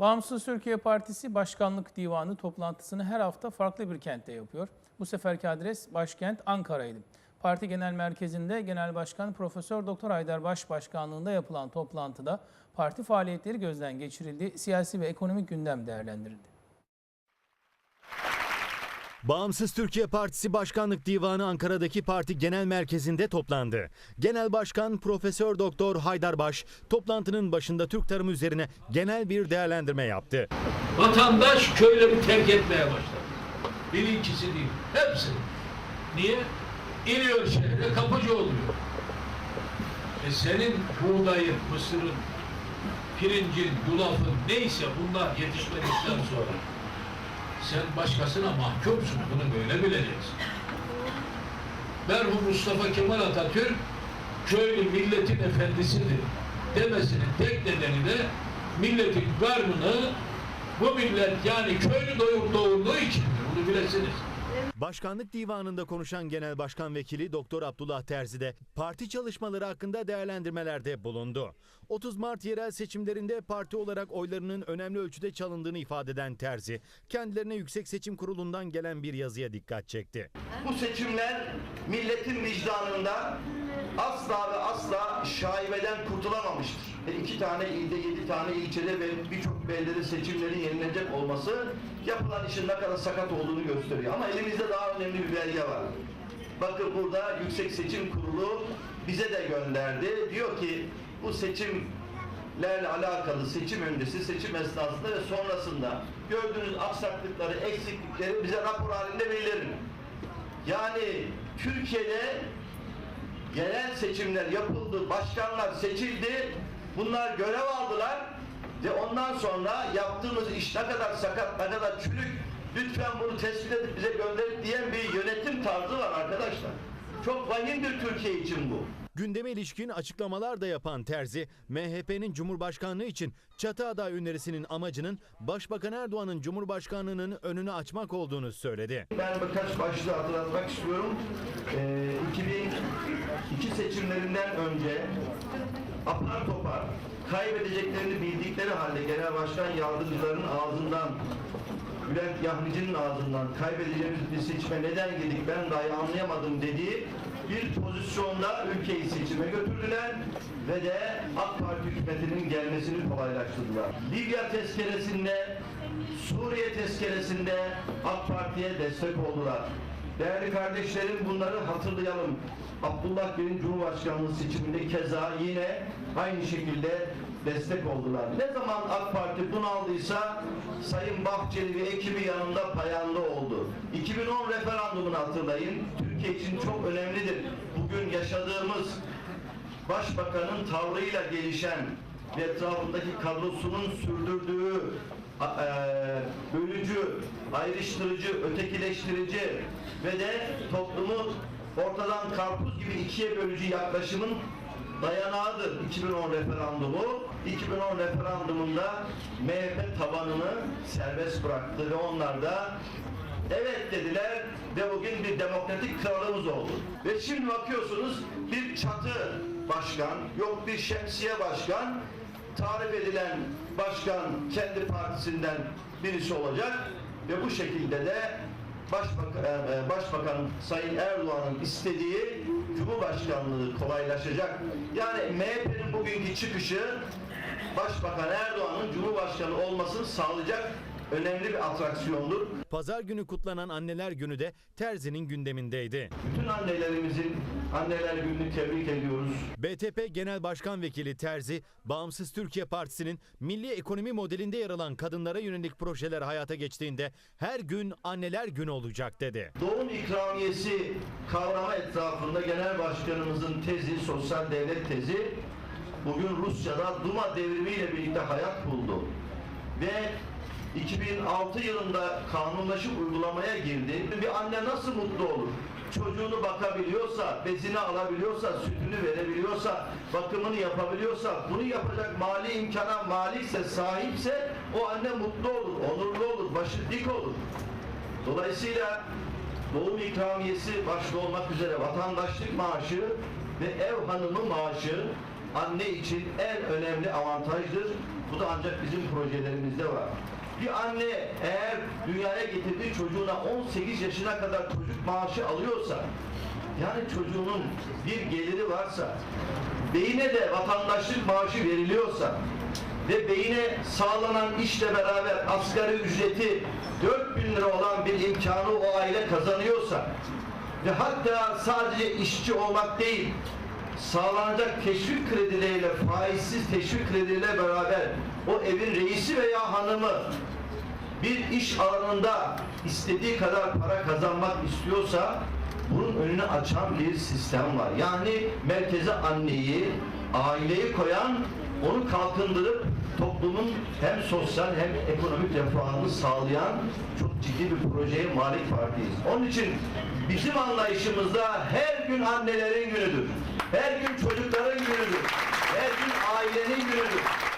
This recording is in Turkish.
Bağımsız Türkiye Partisi Başkanlık Divanı toplantısını her hafta farklı bir kentte yapıyor. Bu seferki adres başkent Ankara'ydı. Parti Genel Merkezi'nde Genel Başkan Profesör Doktor Haydar Baş Başkanlığında yapılan toplantıda parti faaliyetleri gözden geçirildi, siyasi ve ekonomik gündem değerlendirildi. Bağımsız Türkiye Partisi Başkanlık Divanı Ankara'daki parti genel merkezinde toplandı. Genel Başkan Profesör Doktor Haydar Baş toplantının başında Türk tarımı üzerine genel bir değerlendirme yaptı. Vatandaş köyleri terk etmeye başladı. Biri ikisi değil, hepsi. Niye? İniyor şehre, kapıcı oluyor. E senin buğdayın, mısırın, pirincin, yulafın neyse bunlar yetişmedikten sonra sen başkasına mahkumsun. Bunu böyle bileceksin. Merhum Mustafa Kemal Atatürk köylü milletin efendisidir demesinin tek nedeni de milletin karnını bu millet yani köylü doyur doğurduğu içindir. Bunu bilesiniz. Başkanlık Divanı'nda konuşan Genel Başkan Vekili Doktor Abdullah Terzi de parti çalışmaları hakkında değerlendirmelerde bulundu. 30 Mart yerel seçimlerinde parti olarak oylarının önemli ölçüde çalındığını ifade eden Terzi, kendilerine Yüksek Seçim Kurulu'ndan gelen bir yazıya dikkat çekti. Bu seçimler milletin vicdanında asla ve asla şaibeden kurtulamamıştır. E, iki tane ilde, yedi tane ilçede ve birçok beldede seçimlerin yenilecek olması yapılan işin ne kadar sakat olduğunu gösteriyor. Ama elimizde daha önemli bir belge var. Bakın burada Yüksek Seçim Kurulu bize de gönderdi. Diyor ki bu seçimlerle alakalı seçim öncesi, seçim esnasında ve sonrasında gördüğünüz aksaklıkları, eksiklikleri bize rapor halinde bildirin. Yani Türkiye'de genel seçimler yapıldı, başkanlar seçildi, bunlar görev aldılar ve ondan sonra yaptığımız iş ne kadar sakat, ne kadar çürük, lütfen bunu tespit edip bize gönderin diyen bir yönetim tarzı var arkadaşlar. Çok vahimdir Türkiye için bu. Gündeme ilişkin açıklamalar da yapan Terzi, MHP'nin Cumhurbaşkanlığı için çatı aday önerisinin amacının Başbakan Erdoğan'ın Cumhurbaşkanlığının önünü açmak olduğunu söyledi. Ben birkaç başlığı hatırlatmak istiyorum. Ee, 2002 seçimlerinden önce apar topar kaybedeceklerini bildikleri halde genel başkan yardımcılarının ağzından Bülent Yahni'cinin ağzından kaybedeceğimiz bir seçime neden girdik ben dahi anlayamadım dediği bir pozisyonda ülkeyi seçime götürdüler ve de AK Parti hükümetinin gelmesini kolaylaştırdılar. Libya tezkeresinde Suriye tezkeresinde AK Parti'ye destek oldular. Değerli kardeşlerim bunları hatırlayalım. Abdullah Gül'ün Cumhurbaşkanlığı seçiminde keza yine aynı şekilde destek oldular. Ne zaman AK Parti bunaldıysa Sayın Bahçeli ve ekibi yanında payanda oldu. 2010 referandumunu hatırlayın. Türkiye için çok önemlidir. Bugün yaşadığımız Başbakanın tavrıyla gelişen ve etrafındaki kadrosunun sürdürdüğü bölücü, ayrıştırıcı, ötekileştirici ve de toplumu ortadan karpuz gibi ikiye bölücü yaklaşımın dayanağıdır 2010 referandumu. 2010 referandumunda MHP tabanını serbest bıraktı ve onlar da Evet dediler ve bugün bir demokratik kralımız oldu. Ve şimdi bakıyorsunuz bir çatı başkan, yok bir şemsiye başkan, tarif edilen başkan kendi partisinden birisi olacak ve bu şekilde de Başbakan, e, Başbakan Sayın Erdoğan'ın istediği Cumhurbaşkanlığı kolaylaşacak. Yani MHP'nin bugünkü çıkışı Başbakan Erdoğan'ın Cumhurbaşkanı olmasını sağlayacak önemli bir atraksiyondur. Pazar günü kutlanan Anneler Günü de Terzi'nin gündemindeydi. Bütün annelerimizin anneler gününü tebrik ediyoruz. BTP Genel Başkan Vekili Terzi, Bağımsız Türkiye Partisi'nin milli ekonomi modelinde yer alan kadınlara yönelik projeler hayata geçtiğinde her gün Anneler Günü olacak dedi. Doğum ikramiyesi kavramı etrafında genel başkanımızın tezi, sosyal devlet tezi bugün Rusya'da Duma devrimiyle birlikte hayat buldu. Ve 2006 yılında kanunlaşıp uygulamaya girdi. Bir anne nasıl mutlu olur? Çocuğunu bakabiliyorsa, bezini alabiliyorsa, sütünü verebiliyorsa, bakımını yapabiliyorsa, bunu yapacak mali imkana malikse, sahipse o anne mutlu olur, onurlu olur, başı dik olur. Dolayısıyla doğum ikramiyesi başta olmak üzere vatandaşlık maaşı ve ev hanımı maaşı anne için en önemli avantajdır. Bu da ancak bizim projelerimizde var. Bir anne eğer dünyaya getirdiği çocuğuna 18 yaşına kadar çocuk maaşı alıyorsa, yani çocuğunun bir geliri varsa, beyine de vatandaşlık maaşı veriliyorsa ve beyine sağlanan işle beraber asgari ücreti 4000 lira olan bir imkanı o aile kazanıyorsa ve hatta sadece işçi olmak değil, sağlanacak teşvik kredileriyle, faizsiz teşvik kredileriyle beraber o evin reisi veya hanımı bir iş alanında istediği kadar para kazanmak istiyorsa bunun önünü açan bir sistem var. Yani merkeze anneyi, aileyi koyan, onu kalkındırıp toplumun hem sosyal hem ekonomik refahını sağlayan çok ciddi bir projeye malik partiyiz. Onun için bizim anlayışımızda her gün annelerin günüdür. Her gün çocukların günüdür. Her gün ailenin günüdür.